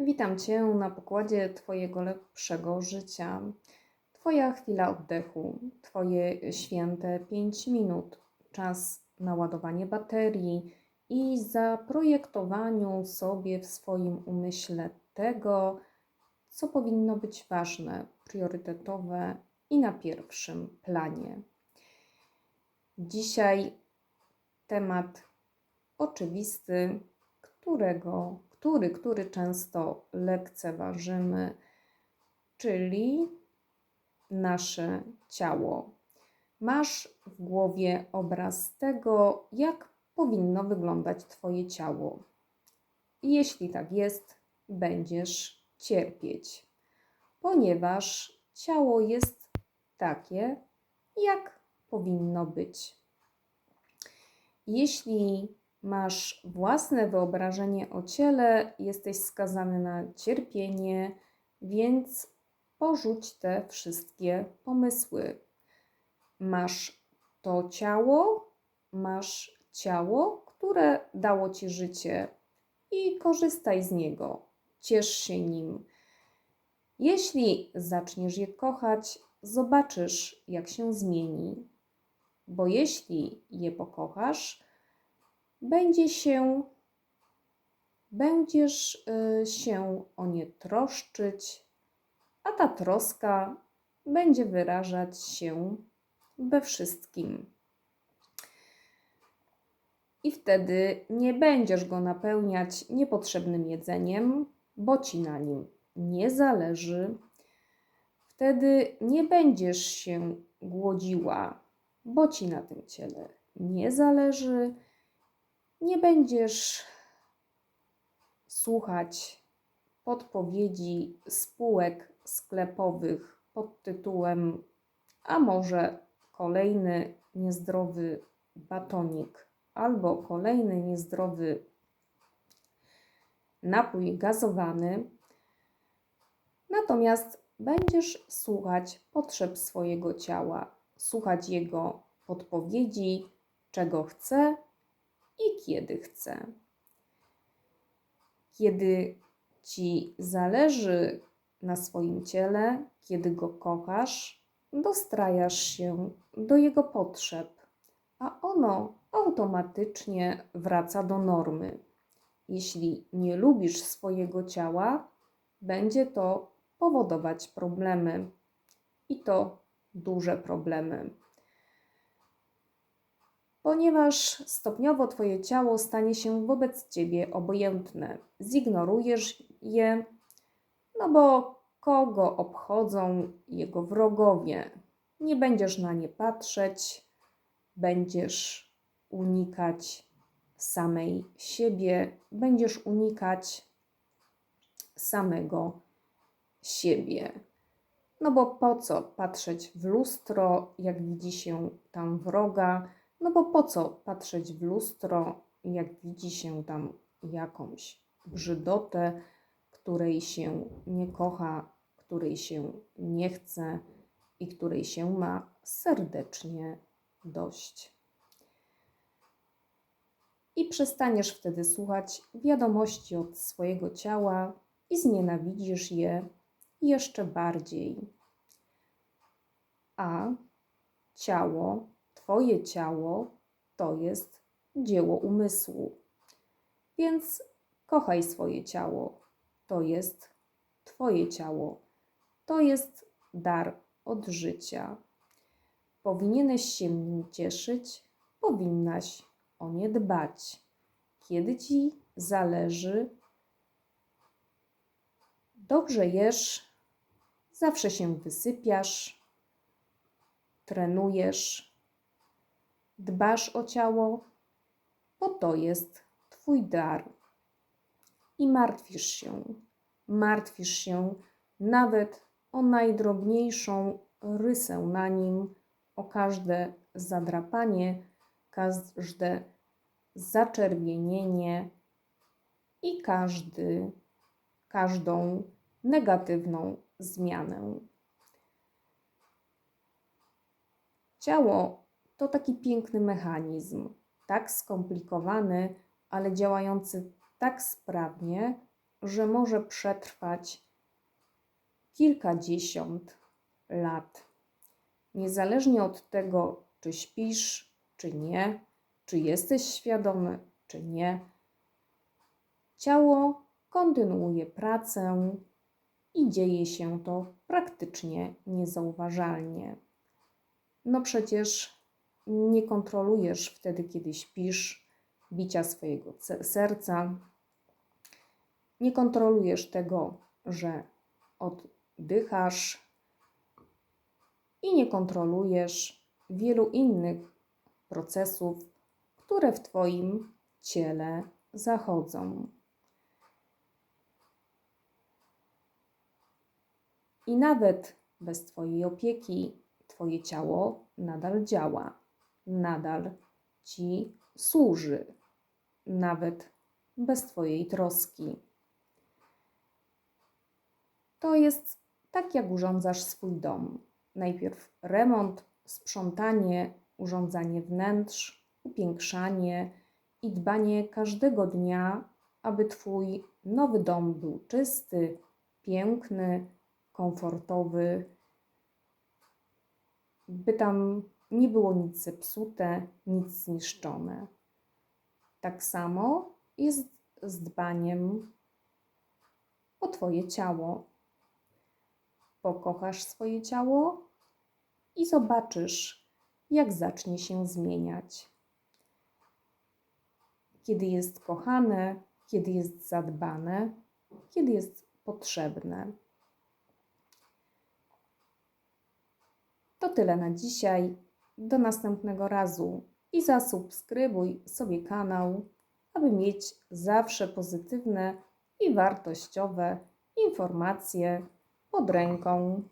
Witam Cię na pokładzie Twojego lepszego życia. Twoja chwila oddechu, Twoje święte 5 minut, czas na ładowanie baterii i zaprojektowaniu sobie w swoim umyśle tego, co powinno być ważne, priorytetowe i na pierwszym planie. Dzisiaj temat oczywisty, którego, który, który często lekceważymy, czyli nasze ciało. Masz w głowie obraz tego, jak powinno wyglądać Twoje ciało. Jeśli tak jest, będziesz cierpieć, ponieważ ciało jest takie, jak powinno być. Jeśli masz własne wyobrażenie o ciele, jesteś skazany na cierpienie, więc porzuć te wszystkie pomysły. Masz to ciało, masz ciało, które dało ci życie i korzystaj z niego, ciesz się nim. Jeśli zaczniesz je kochać, zobaczysz, jak się zmieni. Bo jeśli je pokochasz, będzie się, będziesz y, się o nie troszczyć, a ta troska będzie wyrażać się we wszystkim. I wtedy nie będziesz go napełniać niepotrzebnym jedzeniem, bo ci na nim nie zależy. Wtedy nie będziesz się głodziła, bo ci na tym ciele nie zależy nie będziesz słuchać podpowiedzi spółek sklepowych pod tytułem a może kolejny niezdrowy batonik albo kolejny niezdrowy napój gazowany. Natomiast będziesz słuchać potrzeb swojego ciała, słuchać jego podpowiedzi, czego chce kiedy chce. Kiedy ci zależy na swoim ciele, kiedy go kochasz, dostrajasz się do jego potrzeb, a ono automatycznie wraca do normy. Jeśli nie lubisz swojego ciała, będzie to powodować problemy i to duże problemy ponieważ stopniowo Twoje ciało stanie się wobec Ciebie obojętne. Zignorujesz je, no bo kogo obchodzą jego wrogowie? Nie będziesz na nie patrzeć, będziesz unikać samej siebie, będziesz unikać samego siebie. No bo po co patrzeć w lustro, jak widzi się tam wroga? No bo po co patrzeć w lustro, jak widzi się tam jakąś brzydotę, której się nie kocha, której się nie chce i której się ma serdecznie dość. I przestaniesz wtedy słuchać wiadomości od swojego ciała i znienawidzisz je jeszcze bardziej. A ciało Twoje ciało to jest dzieło umysłu. Więc kochaj swoje ciało. To jest Twoje ciało. To jest dar od życia. Powinieneś się nim cieszyć, powinnaś o nie dbać. Kiedy ci zależy, dobrze jesz, zawsze się wysypiasz, trenujesz Dbasz o ciało, bo to jest Twój dar. I martwisz się, martwisz się nawet o najdrobniejszą rysę na nim, o każde zadrapanie, każde zaczerwienienie i każdy, każdą negatywną zmianę. Ciało to taki piękny mechanizm, tak skomplikowany, ale działający tak sprawnie, że może przetrwać kilkadziesiąt lat. Niezależnie od tego, czy śpisz, czy nie, czy jesteś świadomy, czy nie, ciało kontynuuje pracę i dzieje się to praktycznie niezauważalnie. No przecież nie kontrolujesz wtedy, kiedy śpisz, bicia swojego serca. Nie kontrolujesz tego, że oddychasz i nie kontrolujesz wielu innych procesów, które w Twoim ciele zachodzą. I nawet bez Twojej opieki, Twoje ciało nadal działa, nadal Ci służy, nawet bez Twojej troski. To jest tak, jak urządzasz swój dom. Najpierw remont, sprzątanie, urządzanie wnętrz, upiększanie i dbanie każdego dnia, aby Twój nowy dom był czysty, piękny, komfortowy, by tam nie było nic zepsute, nic zniszczone. Tak samo jest z dbaniem o Twoje ciało. Pokochasz swoje ciało i zobaczysz, jak zacznie się zmieniać. Kiedy jest kochane, kiedy jest zadbane, kiedy jest potrzebne. To tyle na dzisiaj. Do następnego razu i zasubskrybuj sobie kanał, aby mieć zawsze pozytywne i wartościowe informacje pod ręką.